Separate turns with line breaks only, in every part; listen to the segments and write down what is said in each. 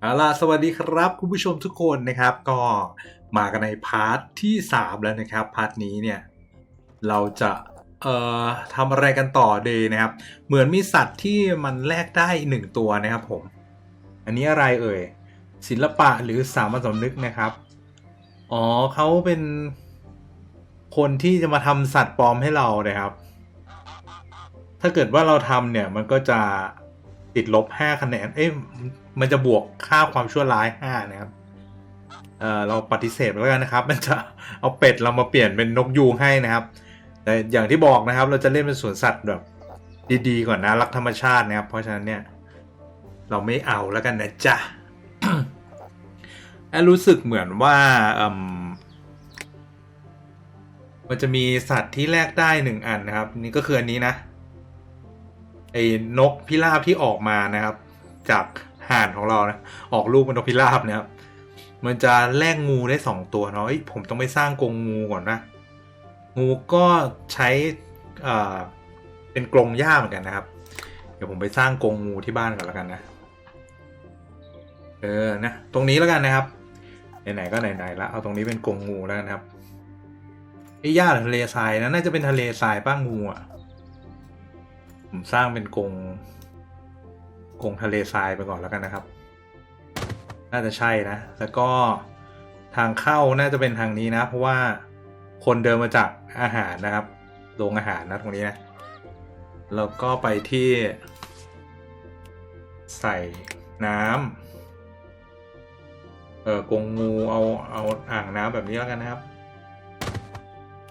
เอาล่ะสวัสดีครับคุณผู้ชมทุกคนนะครับ ก็มากันในพาร์ทที่ 3 แล้วนะครับ พาร์ทนี้เนี่ย เราจะเอ่อทำอะไรกันต่อดีนะครับ เหมือนมีสัตว์ที่มันแลกได้หนึ่งตัวนะครับผม อันนี้อะไรเอ่ย ศิลปะหรือสามัญสำนึกนะครับ อ๋อเขาเป็นคนที่จะมาทำสัตว์ปลอมให้เรานะครับ ถ้าเกิดว่าเราทำเนี่ยมันก็จะ ติดลบ5คะแนน เอ๊ะมันจะบวกค่าความชั่วร้าย5นะครับเอ่อเราปฏิเสธไปแล้วกันนะครับ มันจะเอาเป็ดเรามาเปลี่ยนเป็นนกยูงให้นะครับ แต่อย่างที่บอกนะครับ เราจะเล่นเป็นสวนสัตว์แบบ ดีๆก่อนนะ รักธรรมชาตินะครับ เพราะฉะนั้นเนี่ย เราไม่เอาแล้วกันนะจ๊ะแอรู้สึกเหมือนว่าอืมมันจะมีสัตว์ที่แลกได้หนึ่งอันนะครับ นี่ก็คืออันนี้นะ ไอ้นกพิราบที่ออกมานะครับ จากห่านของเรานะออกลูกเป็นนกพิราบนะครับ มันจะแลกงูได้สองตัวเนาะผมต้องไปสร้างกรงงูก่อนนะ งูก็ใช้อ่าเป็นกรงหญ้าเหมือนกันนะครับ เดี๋ยวผมไปสร้างกรงงูที่บ้านก่อนแล้วกันนะเออนะตรงนี้แล้วกันนะครับไหนๆก็ไหนๆละเอาตรงนี้เป็นกรงงูแล้วนะครับไอ้หญ้าทะเลทรายนะน่าจะเป็นทะเลทรายป้างูอะ ผมสร้างเป็นกรงกรงทะเลทรายไปก่อนแล้วกันนะครับ น่าจะใช่นะ แล้วก็ทางเข้าน่าจะเป็นทางนี้นะ เพราะว่าคนเดินมาจากอาหารนะครับ โรงอาหารนะตรงนี้นะ แล้วก็ไปที่ ใส่น้ำเออกงงูเอาเอาอ่างน้ำแบบนี้แล้วกันนะครับ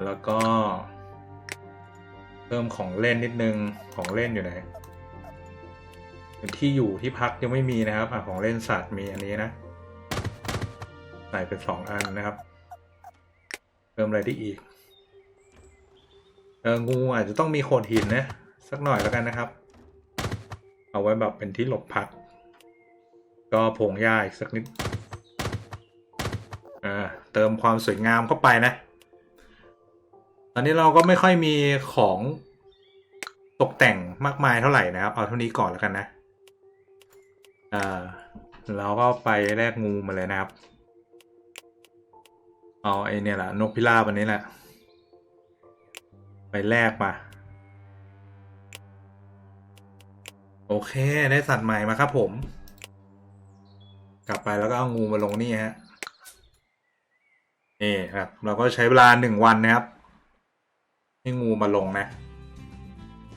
แล้วก็ เพิ่มของเล่นนิดนึงของเล่นอยู่ไหนที่อยู่ที่พักยังไม่มีนะครับอของเล่นสัตว์มีอันนี้นะใส่เป็นสองอันนะครับเพิ่มอะไรได้อีกเอองูอาจจะต้องมีโขดหินนะสักหน่อยแล้วกันนะครับ เอาไว้แบบเป็นที่หลบพัก ก็ผงหญ้าอีกสักนิดอ่าเติมความสวยงามเข้าไปนะ อนนี้เราก็ไม่ค่อยมีของตกแต่งมากมายเท่าไหร่นะครับ เอาเท่านี้ก่อนแล้วกันนะอ่าเราก็ไปแลกงูมาเลยนะครับ เอาไอเนี่ยแหละนกพิราบอันนี้แหละ ไปแลกมา โอเคได้สัตว์ใหม่มาครับผม กลับไปแล้วก็เอางูมาลงนี่ฮะนี่ครับ เราก็ใช้เวลาหนึ่งวันนะครับ ให้งูมาลงนะ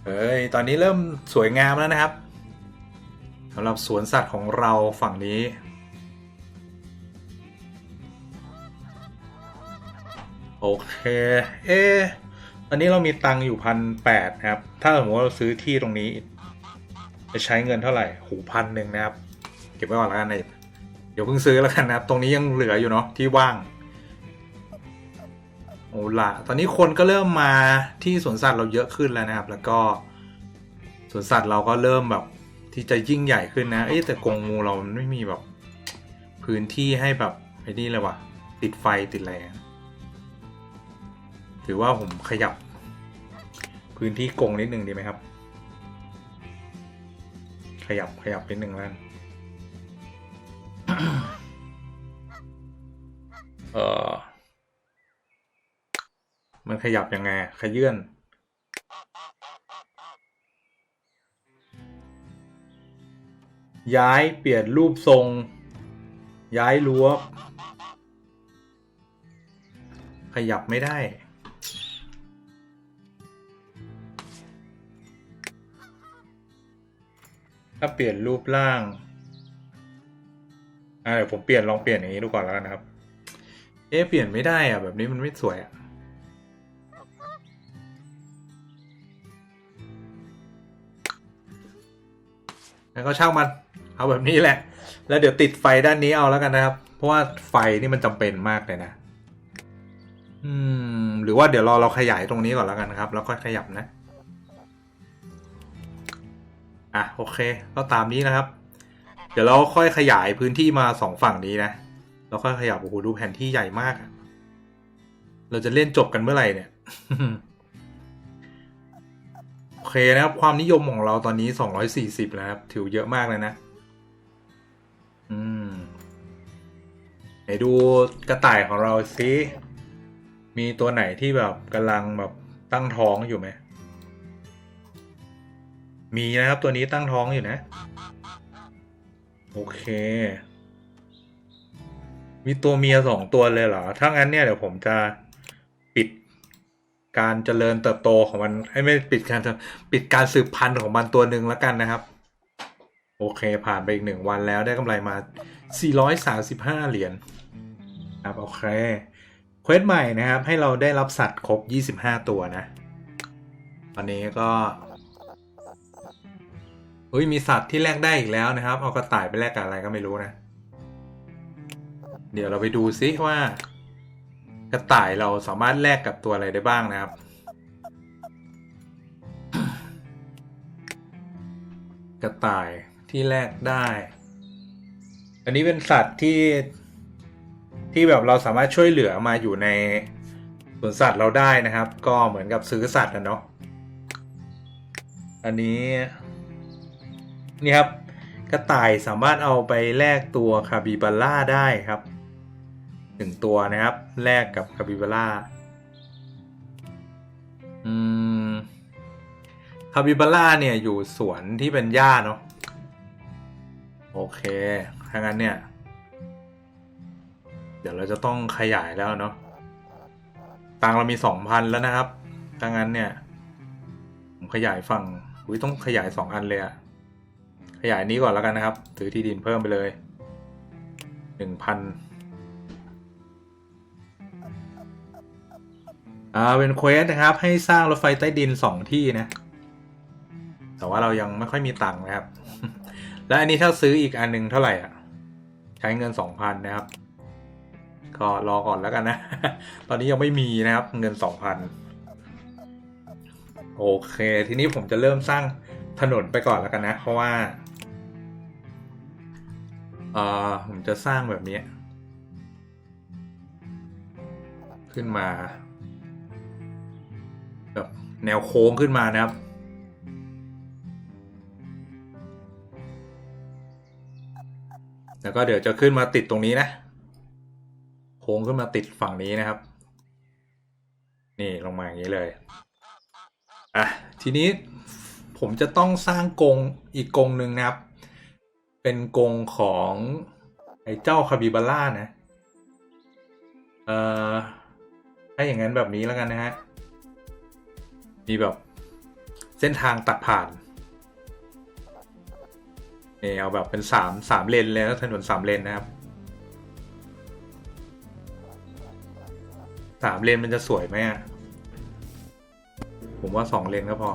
เอ้ย ตอนนี้เริ่มสวยงามแล้วนะครับสำหรับสวนสัตว์ของเราฝั่งนี้ โอเค เอ๊ตอนนี้เรามีตังค์อยู่พันแปดนะครับ ถ้าสมมติว่าเราซื้อที่ตรงนี้ จะใช้เงินเท่าไหร่ หูพันหนึ่งนะครับ เก็บไว้ก่อนแล้วกันนะเดี๋ยวเพิ่งซื้อแล้วกันนะครับ ตรงนี้ยังเหลืออยู่เนาะที่ว่าง โอ้ละตอนนี้คนก็เริ่มมาที่สวนสัตว์เราเยอะขึ้นแล้วนะครับ แล้วก็สวนสัตว์เราก็เริ่มแบบที่จะยิ่งใหญ่ขึ้นนะ เอ๊ะแต่กรงงูเรามันไม่มีแบบ พื้นที่ให้แบบไอ้นี่เลยว่ะ ติดไฟติดอะไรอะถือว่าผมขยับ พื้นที่กรงนิดนึงดีไหมครับ ขยับขยับนิดนึงแล้วเออ มันขยับยังไง ขยื่นย้ายเปลี่ยนรูปทรง ย้ายรั้วขยับไม่ได้ ถ้าเปลี่ยนรูปร่าง อ่าเดี๋ยวผมเปลี่ยนลองเปลี่ยนอย่างนี้ดูก่อนแล้วกันนะครับ เอ๊ะเปลี่ยนไม่ได้อะแบบนี้มันไม่สวยอะ แล้วก็ช่างมัน เอาแบบนี้แหละ แล้วเดี๋ยวติดไฟด้านนี้เอาแล้วกันนะครับ เพราะว่าไฟนี่มันจำเป็นมากเลยนะ อืม หรือว่าเดี๋ยวรอเราขยายตรงนี้ก่อนแล้วกันนะครับ แล้วค่อยขยับนะ อะโอเค ก็ตามนี้นะครับ เดี๋ยวเราค่อยขยายพื้นที่มาสองฝั่งนี้นะ แล้วค่อยขยับโอ้โหดูแผนที่ใหญ่มาก เราจะเล่นจบกันเมื่อไหร่เนี่ย โอเคนะครับความนิยมของเราตอนนี้ 240 แล้วครับ ถือเยอะมากเลยนะ อืมไหนดูกระต่ายของเราสิมีตัวไหนที่แบบกำลังแบบตั้งท้องอยู่ไหม มีนะครับตัวนี้ตั้งท้องอยู่นะ โอเค มีตัวเมียสองตัวเลยเหรอ ถ้างั้นเนี่ยเดี๋ยวผมจะ การเจริญเติบโตของมันให้ไม่ปิดการปิดการสืบพันธุ์ของมันตัวหนึ่งแล้วกันนะครับ โอเค ผ่านไปอีกหนึ่งวันแล้วได้กำไรมา 435 เหรียญครับโอเคเควสใหม่นะครับ ให้เราได้รับสัตว์ครบ 25 ตัวนะ ตอนนี้ก็เฮ้ยมีสัตว์ที่แลกได้อีกแล้วนะครับ เอากระต่ายไปแลกกับอะไรก็ไม่รู้นะ เดี๋ยวเราไปดูซิว่า กระต่ายเราสามารถแลกกับตัวอะไรได้บ้างนะครับ กระต่ายที่แลกได้ อันนี้เป็นสัตว์ที่ที่แบบเราสามารถช่วยเหลือมาอยู่ในสวนสัตว์เราได้นะครับ ก็เหมือนกับซื้อสัตว์นะเนาะอันนี้ นี่ครับ กระต่ายสามารถเอาไปแลกตัวคาบิบาร่าได้ครับ นึ่งตัวนะครับ แลกกับคาบิบาร่าอืมคาบิบาร่าเนี่ยอยู่สวนที่เป็นหญ้าเนาะโอเคถ้างั้นเนี่ย เดี๋ยวเราจะต้องขยายแล้วเนาะตังเรามีสองพันแล้วนะครับถ้างั้นเนี่ย ผมขยายฝั่งอุ้ยต้องขยายสองอันเลยอะขยายนี้ก่อนแล้วกันนะครับ ซื้อที่ดินเพิ่มไปเลยหนึ่งพัน อ่าเป็นเควสนะครับ ให้สร้างรถไฟใต้ดินสองที่นะ แต่ว่าเรายังไม่ค่อยมีตังค์นะครับ และอันนี้ถ้าซื้ออีกอันหนึงเท่าไหร่อะ ใช้เงินสองพันนะครับ ก็รอก่อนแล้วกันนะ ตอนนี้ยังไม่มีนะครับ เงินสองพันโอเค ทีนี้ผมจะเริ่มสร้างถนนไปก่อนแล้วกันนะ เพราะว่าเอ่อผมจะสร้างแบบนี้ ขึ้นมา แนวโค้งขึ้นมานะครับ แล้วก็เดี๋ยวจะขึ้นมาติดตรงนี้นะ โค้งขึ้นมาติดฝั่งนี้นะครับ นี่ลงมาอย่างนี้เลย อะ ทีนี้ผมจะต้องสร้างกรงอีกกรงหนึ่งนะครับ เป็นกรงของไอ้เจ้าคาบิบาร่านะ เอ่อถ้าอย่างนั้นแบบนี้แล้วกันนะฮะ มีแบบ เส้นทางตัดผ่านนี่เอาแบบเป็นสามสามเลนเลยนะถนนสามเลนนะครับสามเลนมันจะสวยไหมอะผมว่าสองเลนก็พอ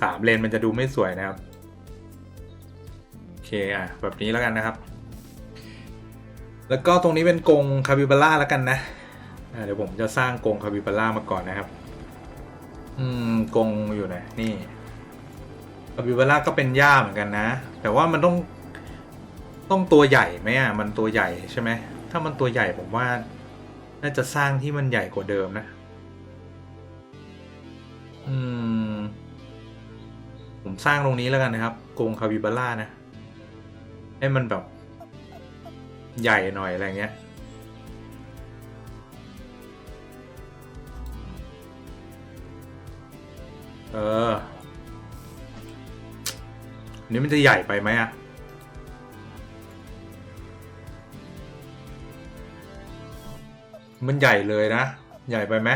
สามเลนมันจะดูไม่สวยนะครับ โอเคอะแบบนี้แล้วกันนะครับ แล้วก็ตรงนี้เป็นกรงคาบิบาร่าแล้วกันนะะเดี๋ยวผมจะสร้างกรงคาบิบาร่ามาก่อนนะครับ อืมกงอยู่ไหนนี่คาบิบาร่าก็เป็นหญ้าเหมือนกันนะ แต่ว่ามันต้องต้องตัวใหญ่ไหมอะมันตัวใหญ่ใช่ไหมถ้ามันตัวใหญ่ผมว่า น่าจะสร้างที่มันใหญ่กว่าเดิมนะ อืม ผมสร้างตรงนี้แล้วกันนะครับกรงคาบิบาร่านะ ให้มันแบบ ใหญ่หน่อยอะไรเงี้ย เออนนี้มันจะใหญ่ไปไหมอะมันใหญ่เลยนะ ใหญ่ไปไหม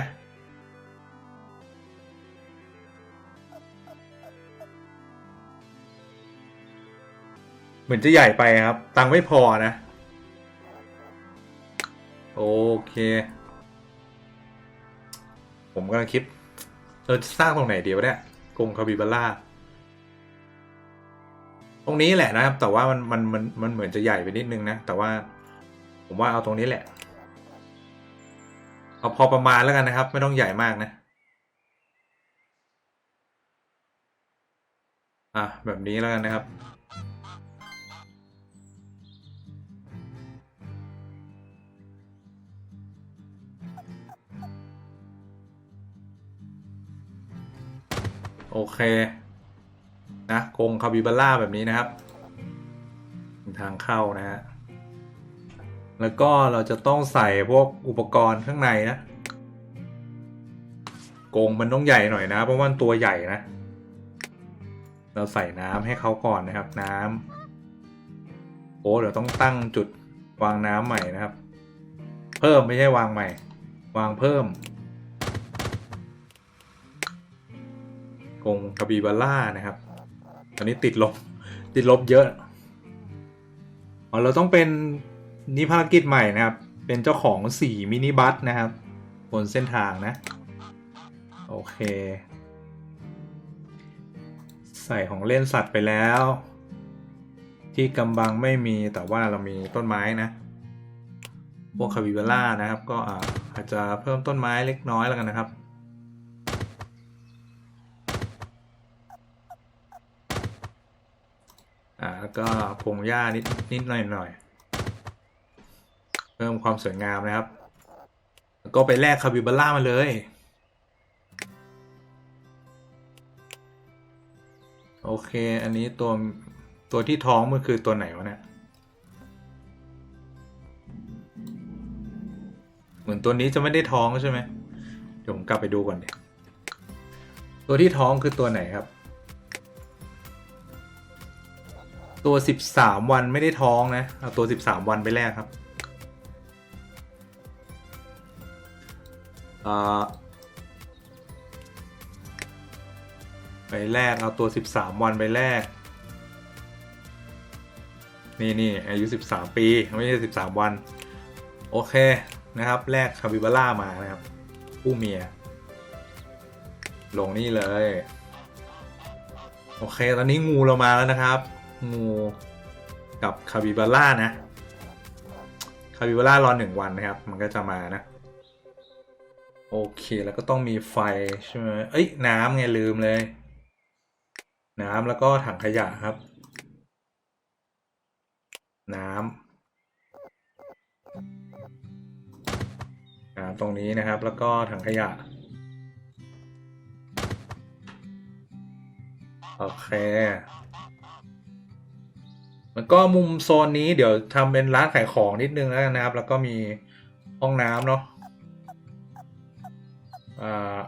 เหมือนจะใหญ่ไปครับ ตังไม่พอนะ โอเค ผมกำลังคิด เราจะสร้างตรงไหนเดียวเนี่ยกรงคาบิบาร่าตรงนี้แหละนะครับ แต่ว่ามันมันมันมันเหมือนจะใหญ่ไปนิดนึงนะ แต่ว่า ผมว่าเอาตรงนี้แหละ เอาพอประมาณแล้วกันนะครับ ไม่ต้องใหญ่มากนะ อะแบบนี้แล้วกันนะครับ โอเค นะกงคาบิบาร่าแบบนี้นะครับ ทางเข้านะฮะ แล้วก็เราจะต้องใส่พวกอุปกรณ์ข้างในนะกงมันต้องใหญ่หน่อยนะ เพราะว่าตัวใหญ่นะ เราใส่น้ำให้เขาก่อนนะครับ น้ำโอ้เดี๋ยวต้องตั้งจุดวางน้ำใหม่นะครับ เพิ่มไม่ใช่วางใหม่ วางเพิ่ม กรงคาบิบาร่านะครับ ตอนนี้ติดลบติดลบเยอะอ๋อเราต้องเป็นนี่ภารกิจใหม่นะครับ เป็นเจ้าของสี่มินิบัสนะครับ บนเส้นทางนะ โอเค ใส่ของเล่นสัตว์ไปแล้ว ที่กำบังไม่มีแต่ว่าเรามีต้นไม้นะพวกคาบิบาร่านะครับ ก็อาจจะเพิ่มต้นไม้เล็กน้อยแล้วกันนะครับ อ่า แล้วก็พงหญ้านิดนิดหน่อยหน่อยเพิ่มความสวยงามนะครับ แล้วก็ไปแลกคาบิบาร่ามาเลยโอเค อันนี้ตัวตัวที่ท้องมันคือตัวไหนวะเนี่ย เหมือนตัวนี้จะไม่ได้ท้องใช่ไหม เดี๋ยวผมกลับไปดูก่อนเดี๋ยวตัวที่ท้องคือตัวไหนครับ ตัวสิบสามวันไม่ได้ท้องนะ เอาตัวสิบสามวันไปแลกครับไปแลกเอาตัวสิบสามวันไปแลกนี่นี่อายุสิบสามปี ไม่ใช่สิบสามวัน โอเคนะครับแลกคาบิบาร่ามานะครับ ผู้เมีย ลงนี่เลย โอเค ตอนนี้งูเรามาแล้วนะครับ งูกับคาบิบาร่านะคาบิบาร่ารอหนึ่งวันนะครับ มันก็จะมานะ โอเคแล้วก็ต้องมีไฟใช่ไหมเอ้ยน้ำไงลืมเลย น้ำแล้วก็ถังขยะครับ น้ำน้ำตรงนี้นะครับ แล้วก็ถังขยะโอเค แล้วก็มุมโซนนี้เดี๋ยวทำเป็นร้านขายของนิดนึงแล้วกันนะครับ แล้วก็มีห้องน้ำเนาะอ่า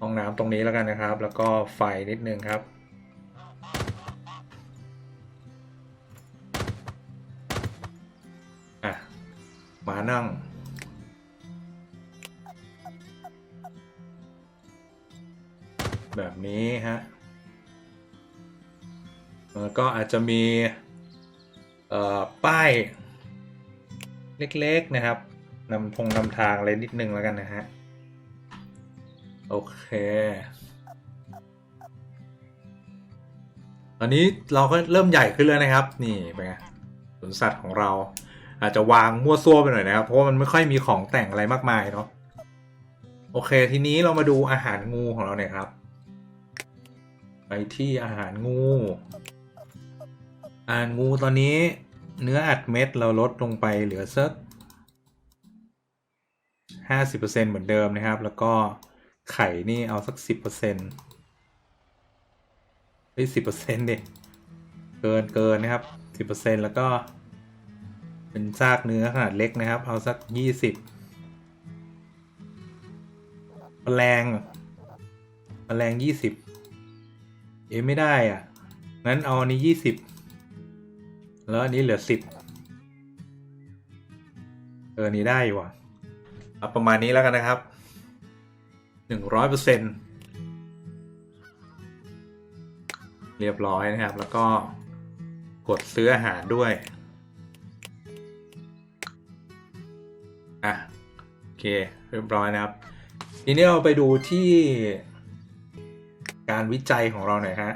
ห้องน้ำตรงนี้แล้วกันนะครับ แล้วก็ไฟนิดนึงครับ อะ มานั่งแบบนี้ฮะ ก็อาจจะมีป้ายเล็กๆนะครับนำพงนำทางอะไรนิดนึงแล้วกันนะฮะ โอเค ตอนนี้เราก็เริ่มใหญ่ขึ้นแล้วนะครับ นี่เป็นไงสวนสัตว์ของเราอาจจะวางมั่วซั่วไปหน่อยนะครับ เพราะว่ามันไม่ค่อยมีของแต่งอะไรมากมายเนาะโอเค ทีนี้เรามาดูอาหารงูของเราเนี่ยครับ ไปที่อาหารงู อาหารงูตอนนี้เนื้ออัดเม็ดเราลดลงไปเหลือสักห้าสิบเปอร์เซ็นเหมือนเดิมนะครับ แล้วก็ไข่นี่เอาสักสิบเปอร์เซ็นต์เฮ้ยสิบเปอร์เซ็นต์ดิเกินเกินนะครับสิบเปอร์เซ็นต์แล้วก็ เป็นซากเนื้อขนาดเล็กนะครับ เอาสักยี่สิบแมลงแมลงยี่สิบเอ๊ไม่ได้อะงั้นเอาอันนี้ยี่สิบ แล้วอันนี้เหลือสิบเออ นี้ได้อยู่อะเอาประมาณนี้แล้วกันนะครับหนึ่งร้อยเปอร์เซ็นเรียบร้อยนะครับ แล้วก็กดซื้ออาหารด้วย อะ โอเค เรียบร้อยนะครับ ทีนี้เราไปดูที่การวิจัยของเราหน่อยฮะ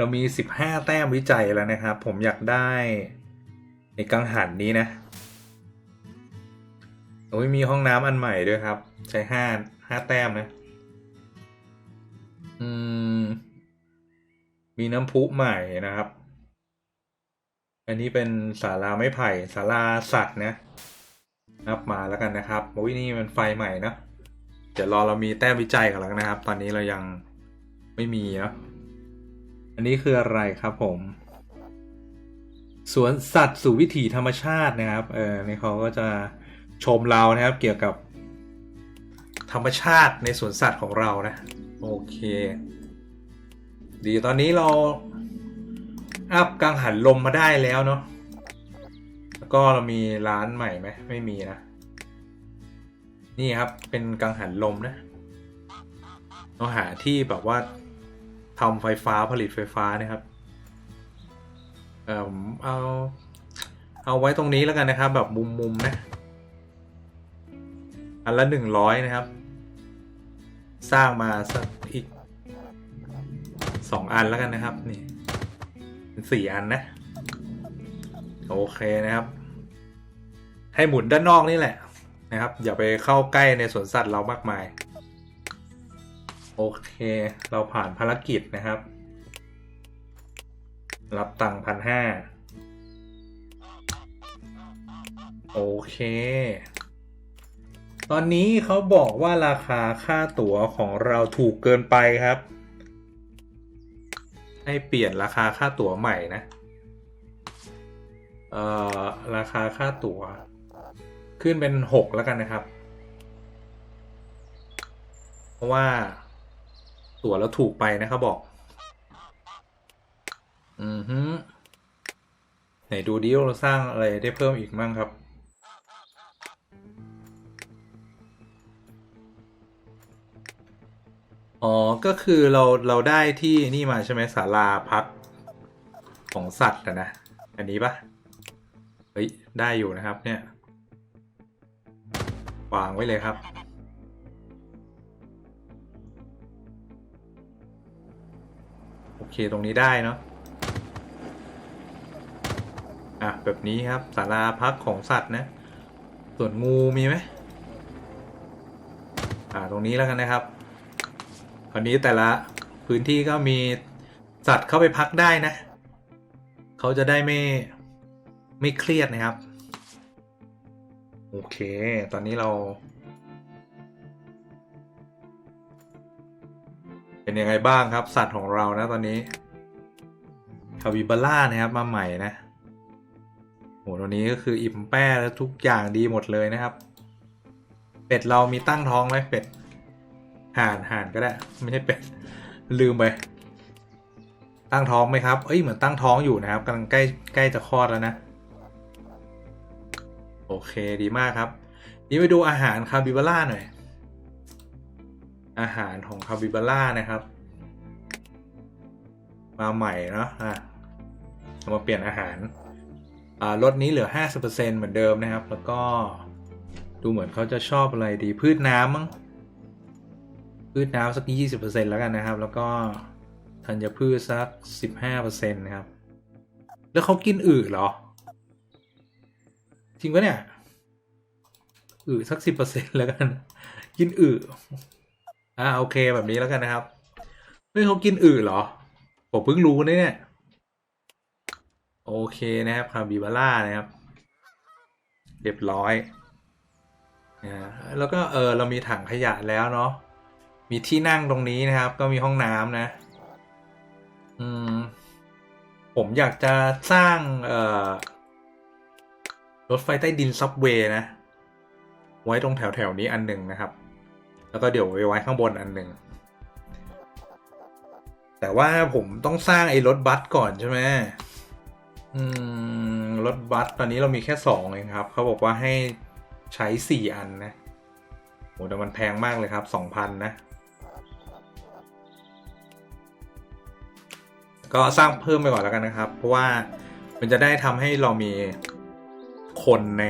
เรามี 15 แต้มวิจัยแล้วนะครับ ผมอยากได้ในกังหันนี้นะโอ้ยมีห้องน้ำอันใหม่ด้วยครับ ใช้ห้าห้าแต้มนะ อืม มีน้ำพุใหม่นะครับ อันนี้เป็นศาลาไม้ไผ่ศาลาสัตว์นะนับมาแล้วกันนะครับโอ้ยนี่มันไฟใหม่นะเดี๋ยวรอเรามีแต้มวิจัยกันแล้วนะครับ ตอนนี้เรายังไม่มีเนาะ อันนี้คืออะไรครับผม สวนสัตว์สู่วิถีธรรมชาตินะครับ เออนี่เขาก็จะชมเรานะครับ เกี่ยวกับ ธรรมชาติในสวนสัตว์ของเรานะ โอเค ดีตอนนี้เราอัพกังหันลมมาได้แล้วเนาะแล้วก็เรามีร้านใหม่ไหมไม่มีนะ นี่ครับเป็นกังหันลมนะเราหาที่แบบว่า ทำไฟฟ้าผลิตไฟฟ้านะครับเออเอาเอาไว้ตรงนี้แล้วกันนะครับ แบบมุมๆนะ อันละหนึ่งร้อยนะครับ สร้างมาสักอีกสองอันแล้วกันนะครับ นี่เป็นสี่อันนะ โอเคนะครับ ให้หมุนด้านนอกนี่แหละนะครับ อย่าไปเข้าใกล้ในสวนสัตว์เรามากมาย โอเค เราผ่านภารกิจนะครับ รับตังค์พันห้าโอเค ตอนนี้เขาบอกว่าราคาค่าตั๋วของเราถูกเกินไปครับ ให้เปลี่ยนราคาค่าตั๋วใหม่นะ เอ่อ ราคาค่าตั๋ว ขึ้นเป็นหกแล้วกันนะครับ เพราะว่า ตั๋วเราถูกไปนะครับ บอก อือฮึไหนดูดิวเราสร้างอะไรได้เพิ่มอีกมั่งครับ อ๋อ ก็คือเราเราได้ที่นี่มาใช่ไหมศาลาพักของสัตว์นะ อันนี้ปะเฮ้ย ได้อยู่นะครับเนี่ย วางไว้เลยครับ เคตรงนี้ได้เนาะอะแบบนี้ครับศาลาพักของสัตว์นะ ส่วนงูมีไหมอ่าตรงนี้แล้วกันนะครับวันนี้แต่ละพื้นที่ก็มีสัตว์เข้าไปพักได้นะเขาจะได้ไม่ไม่เครียดนะครับ โอเค ตอนนี้เรา เป็นยังไงบ้างครับ สัตว์ของเรานะตอนนี้คาวิบาร่านะครับมาใหม่นะโหตัวนี้ก็คืออิ่มแป้แล้วทุกอย่างดีหมดเลยนะครับ เป็ดเรามีตั้งท้องไหมเป็ดห่านห่านก็ได้ ไม่ใช่เป็ด ลืมไป ตั้งท้องไหมครับ เอ้ยเหมือนตั้งท้องอยู่นะครับกำลังใกล้ใกล้จะคลอดแล้วนะ โอเคดีมากครับ นี่ไปดูอาหารคาบิบาร่าหน่อย อาหารของคาบิบาร่านะครับ มาใหม่เนาะอะมาเปลี่ยนอาหารอ่ารสนี้เหลือ 50%เหมือนเดิมนะครับ แล้วก็ดูเหมือนเขาจะชอบอะไรดีพืชน้ำมั้งพืชน้ำสัก 20%แล้วกันนะครับ แล้วก็ธัญพืชสัก 15%นะครับ แล้วเขากินอึเหรอ จริงปะเนี่ยอึสัก 10%แล้วกัน กินอึ อ่าโอเคแบบนี้แล้วกันนะครับเฮ้ยเขากินอึเหรอ ผมเพิ่งรู้นะเนี่ย โอเคนะครับคาบิบาร่านะครับ เรียบร้อยนะแล้วก็เออเรามีถังขยะแล้วเนาะมีที่นั่งตรงนี้นะครับ ก็มีห้องน้ำนะ อืม ผมอยากจะสร้างเอ่อรถไฟใต้ดินซับเวย์นะ ไว้ตรงแถวแถวนี้อันหนึ่งนะครับ แล้วก็เดี๋ยวไว้ไว้ข้างบนอันหนึ่งแต่ว่าผมต้องสร้างไอ้รถบัสก่อนใช่ไหมอืมรถบัสตอนนี้เรามีแค่สองเองครับ เขาบอกว่าให้ใช้สี่อันนะโหแต่มันแพงมากเลยครับสองพันนะ ก็สร้างเพิ่มไปก่อนแล้วกันนะครับ เพราะว่ามันจะได้ทำให้เรามีคนใน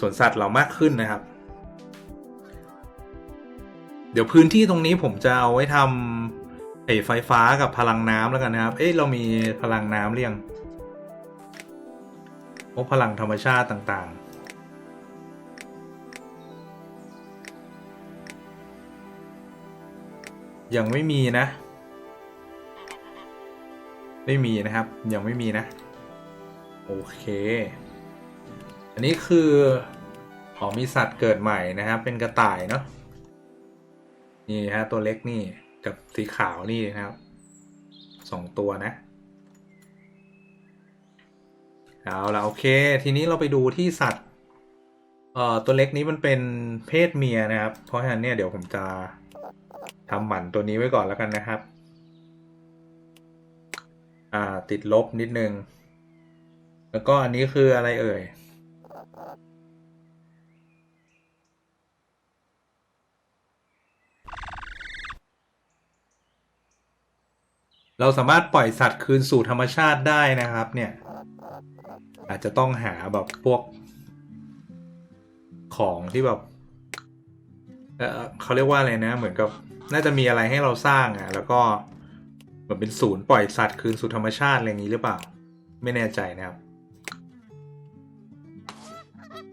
สวนสัตว์เรามากขึ้นนะครับ เดี๋ยวพื้นที่ตรงนี้ผมจะเอาไว้ทำไอ้ไฟฟ้ากับพลังน้ำแล้วกันนะครับ เอ๊ะเรามีพลังน้ำเรียงพวกพลังธรรมชาติต่างๆ ยังไม่มีนะ ไม่มีนะครับ ยังไม่มีนะ โอเค อันนี้คือขอมีสัตว์เกิดใหม่นะครับ เป็นกระต่ายเนาะ นี่ฮะตัวเล็กนี่กับสีขาวนี่นะครับสองตัวนะเอาละโอเค ทีนี้เราไปดูที่สัตว์เอ่อตัวเล็กนี้มันเป็นเพศเมียนะครับ เพราะฉะนั้นเนี่ยเดี๋ยวผมจะทำหมันตัวนี้ไว้ก่อนแล้วกันนะครับ อ่าติดลบนิดนึง แล้วก็อันนี้คืออะไรเอ่ย เราสามารถปล่อยสัตว์คืนสู่ธรรมชาติได้นะครับ เนี่ย อาจจะต้องหาแบบพวก ของที่แบบเออเขาเรียกว่าอะไรนะ เหมือนกับ น่าจะมีอะไรให้เราสร้างอะ่ะ แล้วก็เหมือนเป็นศูนย์ปล่อยสัตว์คืนสู่ธรรมชาติอะไรอย่างนี้หรือเปล่า ไม่แน่ใจนะครับ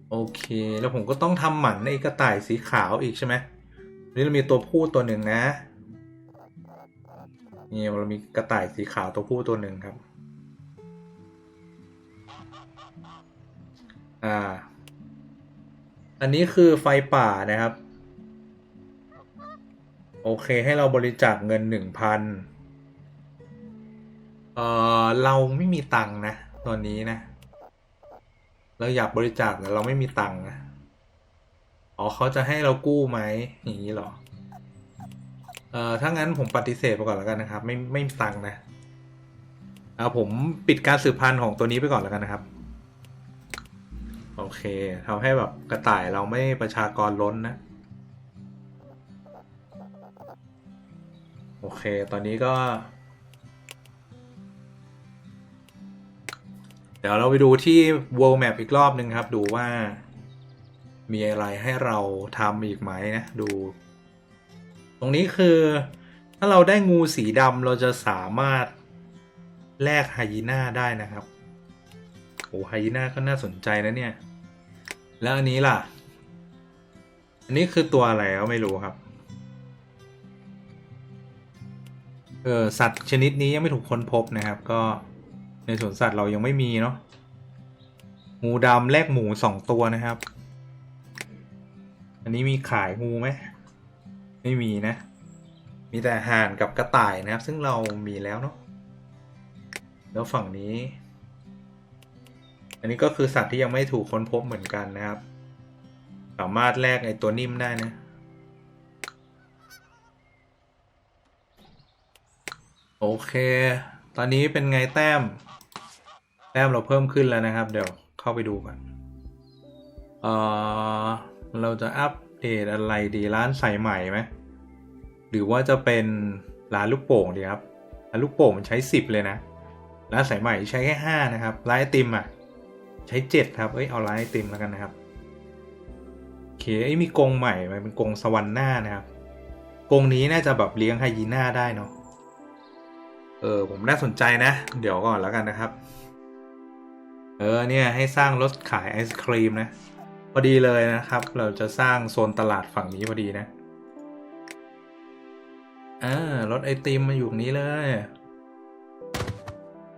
โอเค แล้วผมก็ต้องทำหมันไอกระต่ายสีขาวอีกใช่ไหมนี่เรามีตัวผู้ตัวหนึ่งนะ นี่เรามีกระต่ายสีขาวตัวผู้ตัวหนึ่งครับ อ่า อันนี้คือไฟป่านะครับ โอเคให้เราบริจาคเงินหนึ่งพันเออเราไม่มีตังค์นะ ตอนนี้นะ เราอยากบริจาคแต่เราไม่มีตังค์นะ อ๋อเขาจะให้เรากู้ไหมอย่างนี้หรอ เอ่อถ้างั้นผมปฏิเสธไปก่อนแล้วกันนะครับ ไม่ไม่มีตังนะเอาผมปิดการสืบพันธุ์ของตัวนี้ไปก่อนแล้วกันนะครับ โอเคทำให้แบบกระต่ายเราไม่ประชากรล้นนะ โอเค ตอนนี้ก็ เดี๋ยวเราไปดูที่ world map อีกรอบหนึ่งครับ ดูว่ามีอะไรให้เราทำอีกไหมนะ ดู ตรงนี้คือถ้าเราได้งูสีดำเราจะสามารถแลกไฮยีน่าได้นะครับโอ้ไฮยีน่าก็น่าสนใจนะเนี่ย แล้วอันนี้ล่ะ อันนี้คือตัวอะไรก็ไม่รู้ครับ เออสัตว์ชนิดนี้ยังไม่ถูกค้นพบนะครับ ก็ในสวนสัตว์เรายังไม่มีเนาะงูดำแลกหมูสองตัวนะครับ อันนี้มีขายงูไหม ไม่มีนะ มีแต่ห่านกับกระต่ายนะครับ ซึ่งเรามีแล้วเนาะแล้วฝั่งนี้ อันนี้ก็คือสัตว์ที่ยังไม่ถูกค้นพบเหมือนกันนะครับ สามารถแลกไอตัวนิ่มได้นะโอเค ตอนนี้เป็นไงแต้ม แต้มเราเพิ่มขึ้นแล้วนะครับ เดี๋ยวเข้าไปดูกันเอ่อเราจะอัป เดตอะไรดีร้านสายใหม่ไหมหรือว่าจะเป็นร้านลูกโป่งดีครับร้านลูกโป่งมันใช้สิบเลยนะร้านสายใหม่ใช้แค่ห้านะครับร้านไอติมอะใช้เจ็ดครับเอ้ยเอาร้านไอติมแล้วกันนะครับโอเคไอ้ยมีกรงใหม่มันเป็นกรงสวรรค์หน้านะครับกรงนี้น่าจะแบบเลี้ยงไฮยีน่าได้เนาะเออผมน่าสนใจนะ เดี๋ยวก่อนแล้วกันนะครับ เออเนี่ยให้สร้างรถขายไอศครีมนะ พอดีเลยนะครับ เราจะสร้างโซนตลาดฝั่งนี้พอดีนะอ่ารถไอติมมาอยู่นี้เลย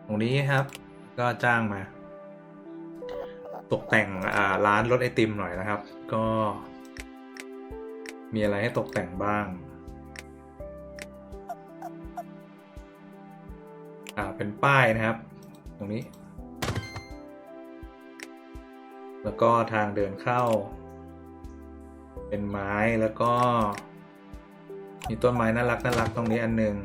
ตรงนี้ครับ ก็จ้างมา ตกแต่งอ่าร้านรถไอติมหน่อยนะครับ ก็ มีอะไรให้ตกแต่งบ้างอ่าเป็นป้ายนะครับ ตรงนี้ แล้วก็ทางเดินเข้า เป็นไม้แล้วก็ มีต้นไม้น่ารักน่ารักตรงนี้อันหนึ่ง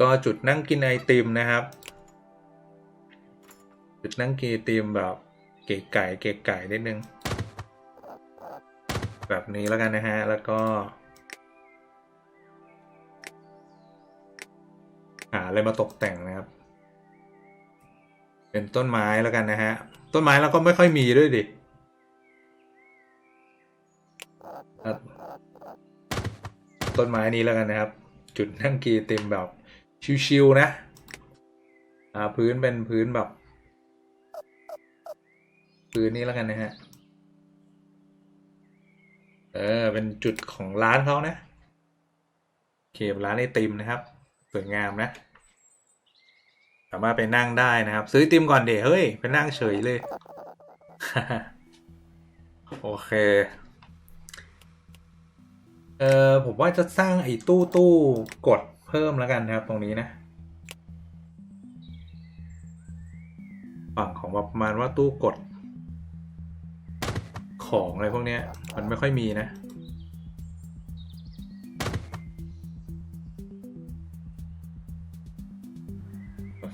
ก็จุดนั่งกินไอติมนะครับ จุดนั่งกินไอติมแบบเก๋ไก่เก๋ไก่นิดนึง แบบนี้แล้วกันนะฮะ แล้วก็ หาอะไรมาตกแต่งนะครับ เป็นต้นไม้แล้วกันนะฮะ ต้นไม้เราก็ไม่ค่อยมีด้วยดิต้นไม้นี้แล้วกันนะครับ จุดนั่งกีเต็มแบบชิวๆนะอ่าพื้นเป็นพื้นแบบ พื้นนี้แล้วกันนะฮะเออเป็นจุดของร้านเขานะโอเคร้านไอติมนะครับ สวยงามนะ สามารถไปนั่งได้นะครับ ซื้อไอติมก่อนเดี๋ยวเฮ้ย ไปนั่งเฉยเลย โอเคเออผมว่าจะสร้างไอ้ตู้ตู้กดเพิ่มแล้วกันนะครับ ตรงนี้นะฝั่งของประมาณว่าตู้กด ของอะไรพวกเนี้ย มันไม่ค่อยมีนะ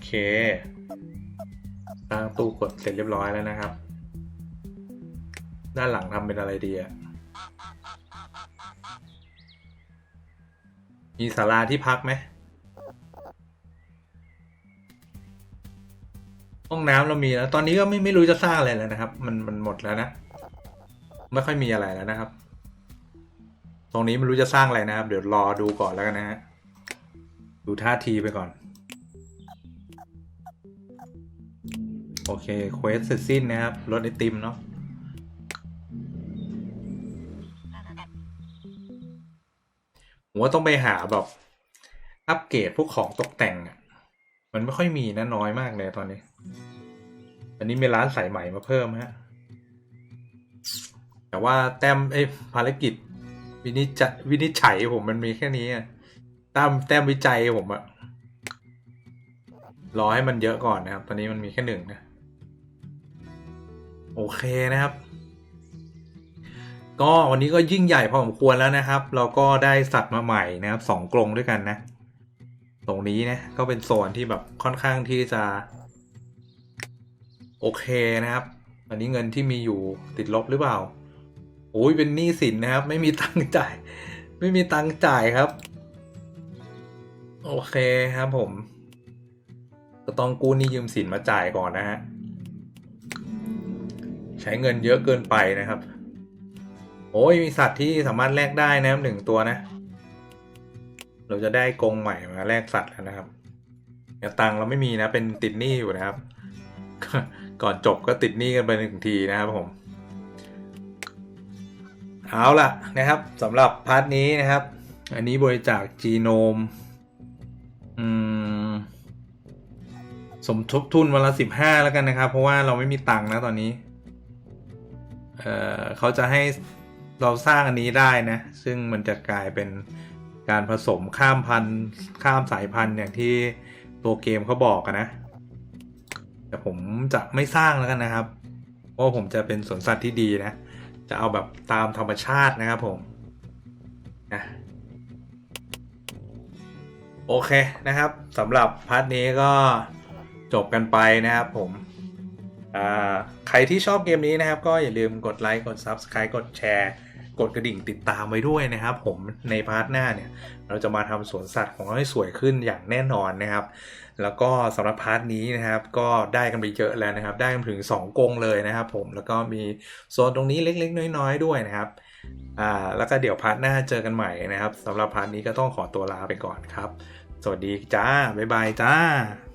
เคสร้งตู้กดเสร็จเรียบร้อยแล้วนะครับ ด้านหลังทำเป็นอะไรดีอะมีศาลาที่พักไหม ห้องน้ำเรามีแล้ว ตอนนี้ก็ไม่ไม่รู้จะสร้างอะไรแล้วนะครับ มันมันหมดแล้วนะ ไม่ค่อยมีอะไรแล้วนะครับ ตรงนี้ไม่รู้จะสร้างอะไรนะครับ เดี๋ยวรอดูก่อนแล้วกันนะฮะ ดูท่าทีไปก่อน โอเค เควสเสร็จสิ้นนะครับ รถไอติมเนาะผมว่าต้องไปหาแบบ อัปเกรดพวกของตกแต่งอะ มันไม่ค่อยมีนะน้อยมากเลยตอนนี้ อันนี้มีร้านสายใหม่มาเพิ่มฮะ แต่ว่าแต้มไอ้ภารกิจ วินิจจะวินิจฉัยผมมันมีแค่นี้อะแต้มแต้มวิจัยผมอะรอให้มันเยอะก่อนนะครับ ตอนนี้มันมีแค่หนึ่งนะ โอเคนะครับ ก็วันนี้ก็ยิ่งใหญ่พอสมควรแล้วนะครับ เราก็ได้สัตว์มาใหม่นะครับสองกรงด้วยกันนะ ตรงนี้นะก็เป็นโซนที่แบบค่อนข้างที่จะ โอเคนะครับ อันนี้เงินที่มีอยู่ติดลบหรือเปล่าโอ้ยเป็นหนี้สินนะครับ ไม่มีตังค์จ่าย ไม่มีตังค์จ่ายครับ โอเคครับผมก็ต้องกู้หนี้ยืมสินมาจ่ายก่อนนะฮะ ช้เงินเยอะเกินไปนะครับ โอ้ยมีสัตว์ที่สามารถแลกได้นะครับหนึ่งตัวนะ เราจะได้กรงใหม่มาแลกสัตว์แล้วนะครับแต่ตังเราไม่มีนะเป็นติดหนี้อยู่นะครับ ก่อนจบก็ติดหนี้กันไปหนึ่งทีนะครับผมเอาล่ะนะครับสำหรับพาร์ทนี้นะครับ อันนี้บริจาคจีโนมอืมสมทบทุนวันละสิบห้าแล้วกันนะครับ เพราะว่าเราไม่มีตังค์นะตอนนี้ เอ่อเขาจะให้เราสร้างอันนี้ได้นะ ซึ่งมันจะกลายเป็นการผสมข้ามพันธุ์ข้ามสายพันธุ์อย่างที่ตัวเกมเขาบอกนะ แต่ผมจะไม่สร้างแล้วกันนะครับเพราะผมจะเป็นสวนสัตว์ที่ดีนะ จะเอาแบบตามธรรมชาตินะครับผมนะโอเคนะครับสำหรับพาร์ทนี้ก็จบกันไปนะครับผม ใครที่ชอบเกมนี้นะครับ ก็อย่าลืมกดไลค์กด Subscribe กดแชร์ กดกระดิ่งติดตามไว้ด้วยนะครับ ผมในพาร์ทหน้าเนี่ย เราจะมาทำสวนสัตว์ของเราให้สวยขึ้นอย่างแน่นอนนะครับ แล้วก็สำหรับพาร์ทนี้นะครับ ก็ได้กันไปเยอะแล้วนะครับ ได้กันถึง 2 กงเลยนะครับผมแล้วก็มีโซนตรงนี้เล็กๆ น้อยๆ ด้วยนะครับอ่าแล้วก็เดี๋ยวพาร์ทหน้าเจอกันใหม่นะครับสำหรับพาร์ทนี้ก็ต้องขอตัวลาไปก่อนครับ สวัสดีจ้าบ๊ายบายจ้า